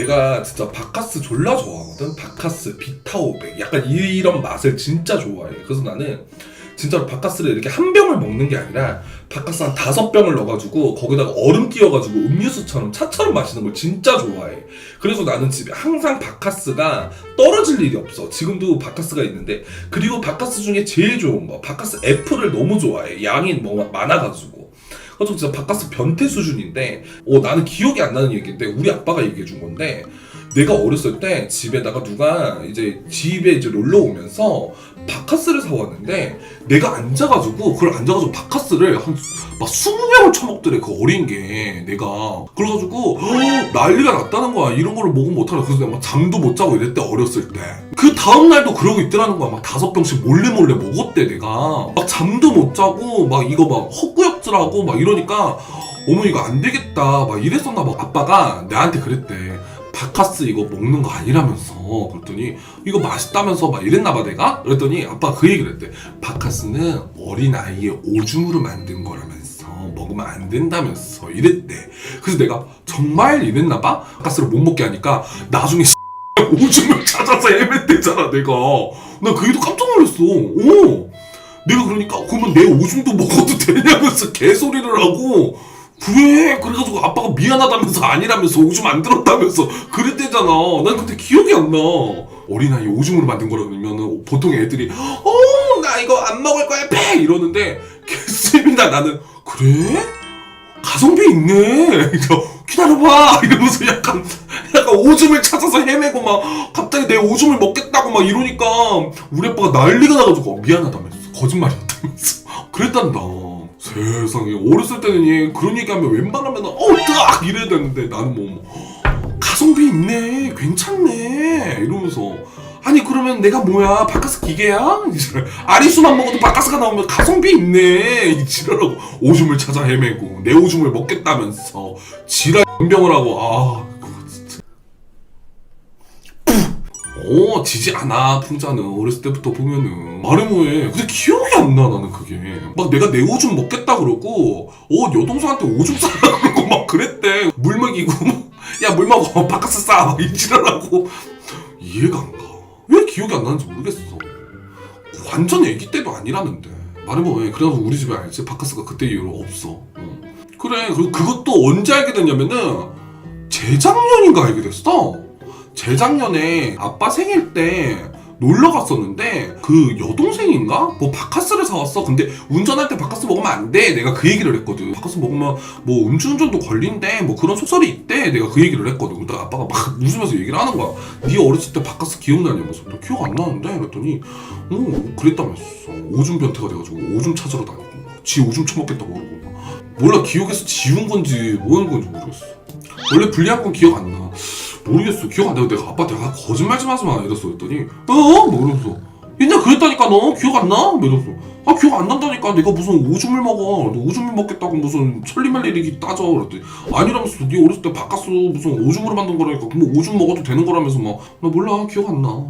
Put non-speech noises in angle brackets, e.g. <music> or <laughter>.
내가 진짜 바카스 졸라 좋아하거든. 바카스, 비타오백, 약간 이런 맛을 진짜 좋아해. 그래서 나는 진짜로 바카스를 이렇게 한 병을 먹는 게 아니라 바카스 한 다섯 병을 넣어가지고 거기다가 얼음 띄워가지고 음료수처럼 차처럼 마시는 걸 진짜 좋아해. 그래서 나는 집에 항상 바카스가 떨어질 일이 없어. 지금도 바카스가 있는데 그리고 바카스 중에 제일 좋은 거 바카스 애플을 너무 좋아해. 양이 뭐 많아가지고. 그래서 진짜 바카스 변태 수준인데 어, 나는 기억이 안 나는 얘기인데 우리 아빠가 얘기해 준 건데 내가 어렸을 때 집에다가 누가 이제 집에 이제 놀러 오면서 바카스를 사왔는데 내가 앉아가지고 그걸 앉아가지고 바카스를 한막 20병을 처먹더래 그 어린 게 내가. 그래가지고 헉, 난리가 났다는 거야. 이런 거를 먹으면 못하나. 그래서 내가 막 잠도 못 자고 이랬대 어렸을 때. 그 다음 날도 그러고 있더라는 거야. 막 다섯 병씩 몰래 몰래 먹었대 내가. 막 잠도 못 자고 막 이거 막 헛구역질하고 막 이러니까 어머 이거 안 되겠다. 막 이랬었나 봐. 아빠가 나한테 그랬대 바카스 이거 먹는 거 아니라면서 그랬더니 이거 맛있다면서 막 이랬나 봐 내가? 그랬더니 아빠가 그 얘기를 했대. 바카스는 어린 아이의 오줌으로 만든 거라면서 먹으면 안 된다면서 이랬대. 그래서 내가 정말 이랬나 봐? 바카스를 못 먹게 하니까 나중에 <laughs> 오줌을 찾아서 헤맸대잖아 내가. 나 그게도 깜짝 놀랐어. 오 내가 그러니까 그러면 내 오줌도 먹어도 되냐면서 개소리를 하고 그래! 그래가지고 아빠가 미안하다면서 아니라면서 오줌 안 들었다면서 그랬대잖아. 난 그때 기억이 안나. 어린아이 오줌으로 만든 거라면 보통 애들이 어 나 이거 안 먹을 거야 패 이러는데 개쌤이다 나는. 그래? 가성비 있네. 저 기다려봐! 이러면서 약간 약간 오줌을 찾아서 헤매고 막 갑자기 내 오줌을 먹겠다고 막 이러니까 우리 아빠가 난리가 나가지고 어, 미안하다면서 거짓말이었다면서. 그랬단다 세상에 어렸을 때는 얘 그런 얘기하면 웬만하면 어 뜨악! 이래야 되는데 나는 뭐, 뭐 가성비 있네 괜찮네 이러면서. 아니 그러면 내가 뭐야? 바카스 기계야? 아리수만 먹어도 바카스가 나오면 가성비 있네 이 지랄하고. 오줌을 찾아 헤매고 내 오줌을 먹겠다면서. 지랄 병을 하고 아 어 지지 않아 풍자는. 어렸을 때부터 보면은. 말해 뭐해. 근데 기억이 안 나 나는 그게. 막 내가 내 오줌 먹겠다 그러고 어 여동생한테 오줌 싸라 그러고 막 그랬대. 물 먹이고 야 물 먹어. 바카스 싸. 이지랄하고. 이해가 안 가 왜 기억이 안 나는지 모르겠어. 완전 애기 때도 아니라는데. 말해 뭐해. 그래서 우리 집에 알지? 바카스가 그때 이후로 없어. 응. 그래. 그리고 그것도 언제 알게 됐냐면은 재작년인가 알게 됐어 재작년에 아빠 생일 때 놀러 갔었는데 그 여동생인가? 뭐 바카스를 사왔어. 근데 운전할 때 바카스 먹으면 안 돼. 내가 그 얘기를 했거든. 바카스 먹으면 뭐 음주운전도 걸린대. 뭐 그런 속설이 있대. 내가 그 얘기를 했거든. 근데 아빠가 막 <laughs> 웃으면서 얘기를 하는 거야. 네 어렸을 때 바카스 기억나냐면서. 나 기억 안 나는데? 그랬더니 어 그랬다면서. 오줌 변태가 돼가지고 오줌 찾으러 다니고 지 오줌 처먹겠다고 그러고 몰라 기억에서 지운 건지 뭐하는 건지 모르겠어. 원래 불리한 건 기억 안 나. 모르겠어. 기억 안 나고 내가 아빠한테 아, 거짓말 좀 하지 마. 이랬어. 그랬더니 어? 뭐 이러면서 옛날 그랬다니까 너 기억 안 나? 뭐 이러면서 아 기억 안 난다니까 내가 무슨 오줌을 먹어. 너 오줌을 먹겠다고 무슨 천리말리 얘기 따져. 그랬더니 아니라면서 네 어렸을 때 바카스 무슨 오줌으로 만든 거라니까 그럼 오줌 먹어도 되는 거라면서 막 나 몰라 기억 안 나.